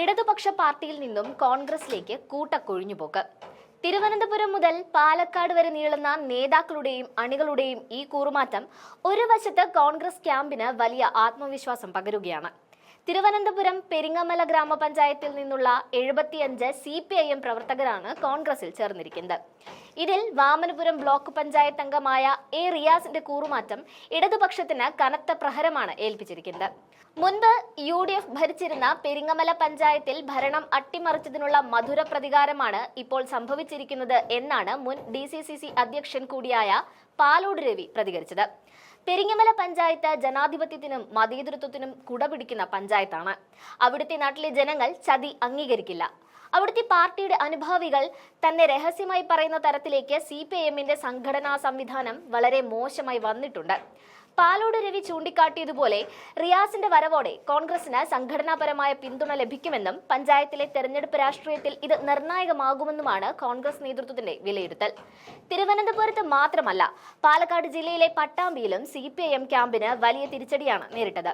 ഇടതുപക്ഷ പാർട്ടിയിൽ നിന്നും കോൺഗ്രസിലേക്ക് കൂട്ടക്കൊഴിഞ്ഞുപോക്ക്. തിരുവനന്തപുരം മുതൽ പാലക്കാട് വരെ നീളുന്ന നേതാക്കളുടെയും അണികളുടെയും ഈ കൂറുമാറ്റം ഒരു വശത്ത് കോൺഗ്രസ് ക്യാമ്പിന് വലിയ ആത്മവിശ്വാസം പകരുകയാണ്. തിരുവനന്തപുരം പെരിങ്ങമല ഗ്രാമപഞ്ചായത്തിൽ നിന്നുള്ള എഴുപത്തിയഞ്ച് സി പി ഐ എം പ്രവർത്തകരാണ് കോൺഗ്രസിൽ ചേർന്നിരിക്കുന്നത്. ഇതിൽ വാമനപുരം ബ്ലോക്ക് പഞ്ചായത്ത് അംഗമായ എ റിയാസിന്റെ കൂറുമാറ്റം ഇടതുപക്ഷത്തിന് കനത്ത പ്രഹരമാണ് ഏൽപ്പിച്ചിരിക്കുന്നത്. മുൻപ് യു ഡി എഫ് ഭരിച്ചിരുന്ന പെരിങ്ങമല പഞ്ചായത്തിൽ ഭരണം അട്ടിമറിച്ചതിനുള്ള മധുര പ്രതികാരമാണ് ഇപ്പോൾ സംഭവിച്ചിരിക്കുന്നത് എന്നാണ് മുൻ ഡി സി സി സി അധ്യക്ഷൻ കൂടിയായ പാലോട് രവി പ്രതികരിച്ചത്. പെരിങ്ങമല പഞ്ചായത്ത് ജനാധിപത്യത്തിനും മതേതൃത്വത്തിനും കുടപിടിക്കുന്ന പഞ്ചായത്താണ്. അവിടുത്തെ നാട്ടിലെ ജനങ്ങൾ ചതി അംഗീകരിക്കില്ല. അവിടുത്തെ പാർട്ടിയുടെ അനുഭാവികൾ തന്നെ രഹസ്യമായി പറയുന്ന തരത്തിലേക്ക് സി പി എമ്മിന്റെ സംഘടനാ സംവിധാനം വളരെ മോശമായി വന്നിട്ടുണ്ട്. പാലോട് രവി ചൂണ്ടിക്കാട്ടിയതുപോലെ റിയാസിന്റെ വരവോടെ കോൺഗ്രസിന് സംഘടനാപരമായ പിന്തുണ ലഭിക്കുമെന്നും പഞ്ചായത്തിലെ തെരഞ്ഞെടുപ്പ് രാഷ്ട്രീയത്തിൽ ഇത് നിർണായകമാകുമെന്നുമാണ് കോൺഗ്രസ് നേതൃത്വത്തിന്റെ വിലയിരുത്തൽ. തിരുവനന്തപുരത്ത് മാത്രമല്ല പാലക്കാട് ജില്ലയിലെ പട്ടാമ്പിയിലും സി ക്യാമ്പിന് വലിയ തിരിച്ചടിയാണ് നേരിട്ടത്.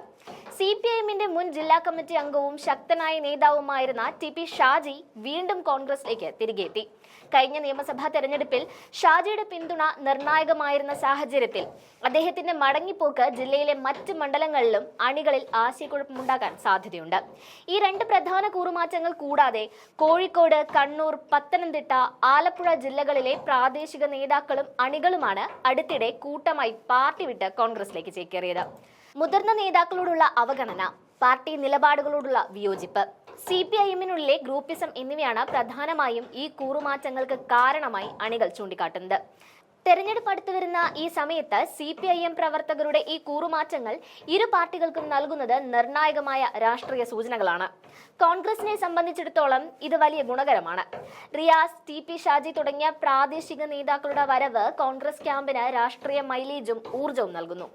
സി പി എമ്മിന്റെ മുൻ ജില്ലാ കമ്മിറ്റി അംഗവും ശക്തനായ നേതാവുമായിരുന്ന ടി പി ഷാജി വീണ്ടും കോൺഗ്രസിലേക്ക് തിരികെ എത്തി. കഴിഞ്ഞ നിയമസഭാ തെരഞ്ഞെടുപ്പിൽ ഷാജിയുടെ പിന്തുണ നിർണായകമായിരുന്ന സാഹചര്യത്തിൽ അദ്ദേഹത്തിന്റെ മടങ്ങിപ്പോക്ക് ജില്ലയിലെ മറ്റ് മണ്ഡലങ്ങളിലും അണികളിൽ ആശയക്കുഴപ്പമുണ്ടാകാൻ സാധ്യതയുണ്ട്. ഈ രണ്ട് പ്രധാന കൂറുമാറ്റങ്ങൾ കൂടാതെ കോഴിക്കോട് കണ്ണൂർ പത്തനംതിട്ട ആലപ്പുഴ ജില്ലകളിലെ പ്രാദേശിക നേതാക്കളും അണികളുമാണ് അടുത്തിടെ കൂട്ടമായി പാർട്ടി വിട്ട് കോൺഗ്രസിലേക്ക് ചേക്കേറിയത്. മുതിർന്ന നേതാക്കളോടുള്ള അവഗണന പാർട്ടി നിലപാടുകളോടുള്ള വിയോജിപ്പ് സി പി ഐ എമ്മിനുള്ളിലെ ഗ്രൂപ്പിസം എന്നിവയാണ് പ്രധാനമായും ഈ കൂറുമാറ്റങ്ങൾക്ക് കാരണമായി അണികൾ ചൂണ്ടിക്കാട്ടുന്നത്. തെരഞ്ഞെടുപ്പ് അടുത്തു വരുന്ന ഈ സമയത്ത് സി പി ഐ എം പ്രവർത്തകരുടെ ഈ കൂറുമാറ്റങ്ങൾ ഇരു പാർട്ടികൾക്കും നൽകുന്നത് നിർണായകമായ രാഷ്ട്രീയ സൂചനകളാണ്. കോൺഗ്രസിനെ സംബന്ധിച്ചിടത്തോളം ഇത് വലിയ ഗുണകരമാണ്. റിയാസ് ടി പി ഷാജി തുടങ്ങിയ പ്രാദേശിക നേതാക്കളുടെ വരവ് കോൺഗ്രസ് ക്യാമ്പിന് രാഷ്ട്രീയ മൈലേജും ഊർജവും നൽകുന്നു.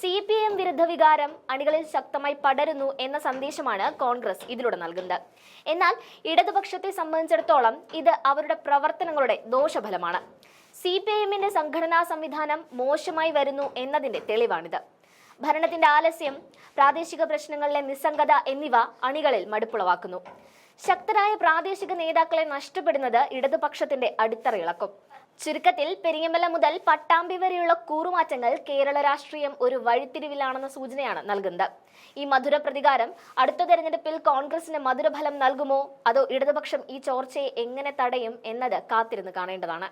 സി പി എം വിരുദ്ധ വികാരം അണികളിൽ ശക്തമായി പടരുന്നു എന്ന സന്ദേശമാണ് കോൺഗ്രസ് ഇതിലൂടെ നൽകുന്നത്. എന്നാൽ ഇടതുപക്ഷത്തെ സംബന്ധിച്ചിടത്തോളം ഇത് അവരുടെ പ്രവർത്തനങ്ങളുടെ ദോഷഫലമാണ്. സി പി എമ്മിന്റെ സംഘടനാ സംവിധാനം മോശമായി വരുന്നു എന്നതിന്റെ തെളിവാണിത്. ഭരണത്തിന്റെ ആലസ്യം പ്രാദേശിക പ്രശ്നങ്ങളിലെ നിസ്സംഗത എന്നിവ അണികളിൽ മടുപ്പുളവാക്കുന്നു. ശക്തരായ പ്രാദേശിക നേതാക്കളെ നഷ്ടപ്പെടുന്നത് ഇടതുപക്ഷത്തിന്റെ അടിത്തറയിളക്കും ചുരുക്കത്തിൽ പെരിങ്ങമല മുതൽ പട്ടാമ്പി വരെയുള്ള കൂറുമാറ്റങ്ങൾ കേരള രാഷ്ട്രീയം ഒരു വഴിത്തിരിവിലാണെന്ന സൂചനയാണ് നൽകുന്നത്. ഈ മധുര പ്രതികാരം അടുത്ത തെരഞ്ഞെടുപ്പിൽ കോൺഗ്രസിന് മധുരഫലം നൽകുമോ? അതോ ഇടതുപക്ഷം ഈ ചോർച്ചയെ എങ്ങനെ തടയും എന്നത് കാത്തിരുന്ന് കാണേണ്ടതാണ്.